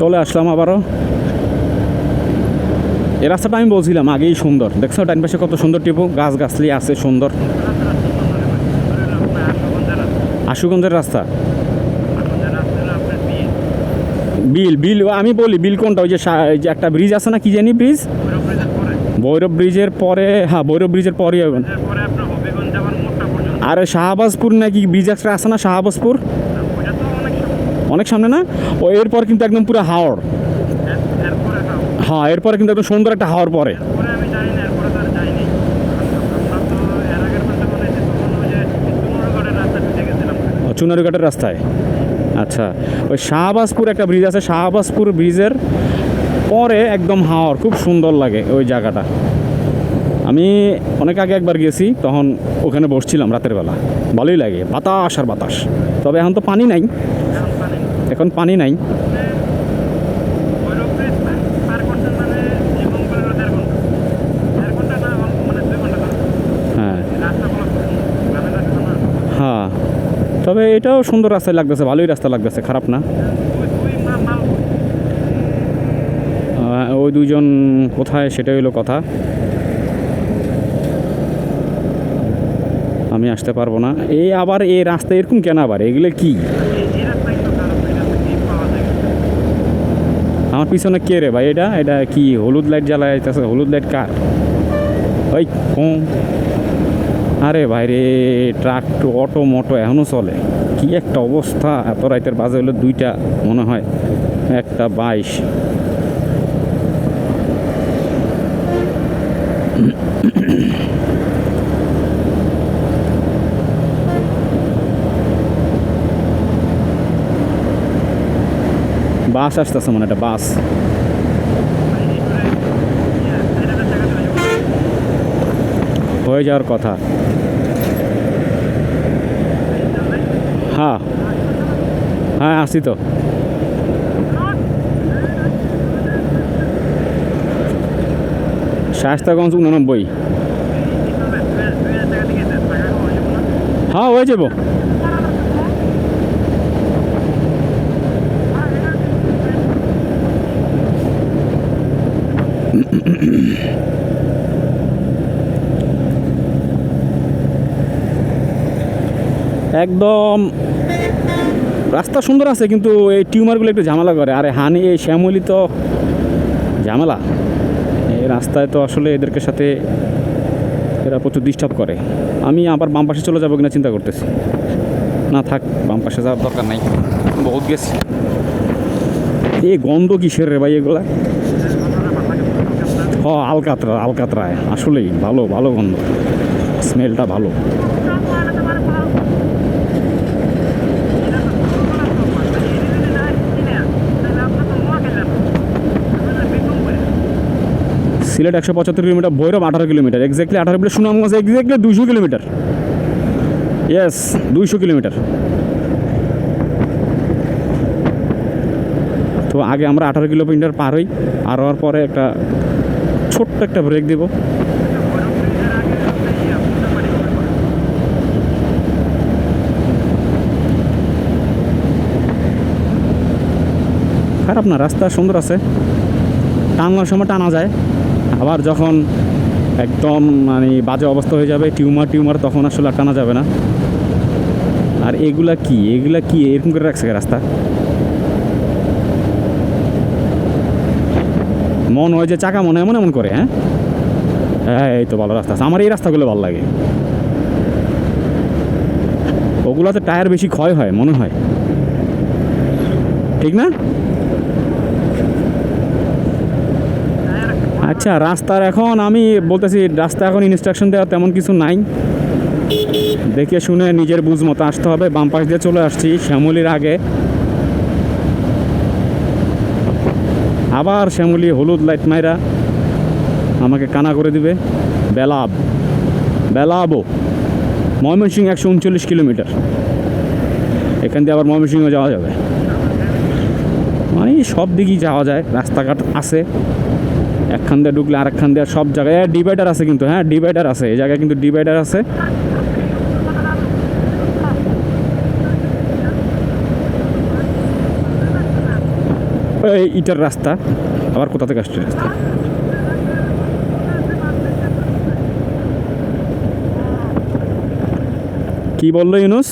চলে আসলাম আবারও। এই রাস্তাটা আমি বলছিলাম আগেই সুন্দর। দেখছ ডান পাশে কত সুন্দর টিপু? গাছ গাছলি আছে সুন্দর। আশুগঞ্জের রাস্তা। বিল বিল আমি বলি বিল কোনটা? ওই যে একটা ব্রিজ আছে না কি জানি ব্রিজ ভৈরব ব্রিজের পরে হ্যাঁ ভৈরব ব্রিজের পরে আর শাহবাজপুর নাকি ব্রিজ একটা আছে না শাহবাজপুর? অনেক সামনে না? ও এরপর কিন্তু একদম পুরো হাওড় হ্যাঁ এরপরে কিন্তু একদম সুন্দর একটা হাওড় পরে। চুনারুঘাটের রাস্তায়। আচ্ছা ওই শাহবাজপুর একটা ব্রিজ আছে, শাহবাজপুর ব্রিজের পরে একদম হাওড় খুব সুন্দর লাগে ওই জায়গাটা। আমি অনেক আগে একবার গেছি তখন ওখানে বসছিলাম রাতের বেলা। ভালোই লাগে, বাতাস আর বাতাস। তবে এখন তো পানি নাই। এখন পানি নাই। হ্যাঁ। হ্যাঁ। তবে এটাও সুন্দর রাস্তায় লাগতেছে, ভালোই রাস্তা লাগতেছে, খারাপ না। ওই দুজন কোথায় সেটাই হলো কথা। আমি আসতে পারব না। এই আবার এই রাস্তা এরকম কেন আবার? এগুলো কি? আমার পিছনে কে রে ভাই এটা? এটা কি, হলুদ লাইট জ্বালায় যাইতেছে হলুদ লাইট কার? ওই কম আরে ভাই রে ট্রাক টু অটো মোটো এখনও চলে। কি একটা অবস্থা? এত রাইতের বাজে হলো দুইটা, মনে হয়। একটা বাইশ। বাস আসতেছে মানে একটা বাস। হয়ে যাওয়ার কথা। হ্যাঁ। হ্যাঁ আসি তো। শাস্তাগঞ্জ উননব্বই। হ্যাঁ হয়ে যাব। একদম। রাস্তা সুন্দর আছে, কিন্তু এই টিউমারগুলো একটু ঝামেলা করে। আরে হানি, এই শ্যামলি তো ঝামেলা। এই রাস্তায় তো আসলে এদেরকে সাথে এরা প্রচুর ডিস্টার্ব করে। আমি আবার বাম পাশে চলে যাব কিনা চিন্তা করতেছি। না থাক, বাম পাশে যাওয়ার দরকার নাই। বহুত গেছি। এই গন্ধ কিসের রে ভাই এগুলা? হ আলকাতরা, আলকাতরায়। আসলেই ভালো ভালো গন্ধ। স্মেলটা ভালো। সিলেট একশো পঁচাত্তর কিলোমিটার, ভৈরব আঠারো কিলোমিটার। এক্স্যাক্টলি আঠারো কিলোমিটার, সুনামগঞ্জ এক্স্যাক্টলি দুইশো কিলোমিটার। ইয়েস দুইশো কিলোমিটার। তো আগে আমরা আঠারো কিলোমিটার পার হই। আর হওয়ার পরে একটা ছোট্ট একটা ব্রেক দেব। খারাপ না, রাস্তা সুন্দর আছে। টানার সময় টানা যায়। আবার যখন একদম মানে বাজে অবস্থা হয়ে যাবে, টিউমার টিউমার, তখন আসলে টানা যাবে না। আর এগুলা কি? এগুলা কি? এরকম করে রাখছে রাস্তা। মন হয় যে চাকা মনে এমন এমন করে হ্যাঁ? হ্যাঁ এই তো ভালো রাস্তা আমার এই রাস্তাগুলো ভালো লাগে। ওগুলাতে টায়ার বেশি ক্ষয় হয়, মনে হয়। ঠিক না? আচ্ছা রাস্তার এখন আমি বলতেছি, রাস্তা এখন ইনস্ট্রাকশন দেওয়া তেমন কিছু নাই। দেখে শুনে নিজের বুঝ মতো আসতে হবে। বাম পাশ দিয়ে চলে আসছি, শ্যামলির আগে। আবার শ্যামলি হলুদ লাইট মাইরা আমাকে কানা করে দিবে। বেলাব। বেলাবো। ময়মনসিংহ একশো উনচল্লিশ কিলোমিটার। এখান দিয়ে আবার ময়মনসিংহ যাওয়া যাবে। মানে সব দিকেই যাওয়া যায়। রাস্তাঘাট আছে। একখান দিয়ে ঢুকলে আরেকখান দিয়ে সব জায়গায়। ডিভাইডার আছে কিন্তু হ্যাঁ ডিভাইডার আছে। এই জায়গায় কিন্তু ডিভাইডার আছে। ইটার রাস্তা আবার কোথা থেকে আসছে? রাস্তা কি বলল ইউনুস?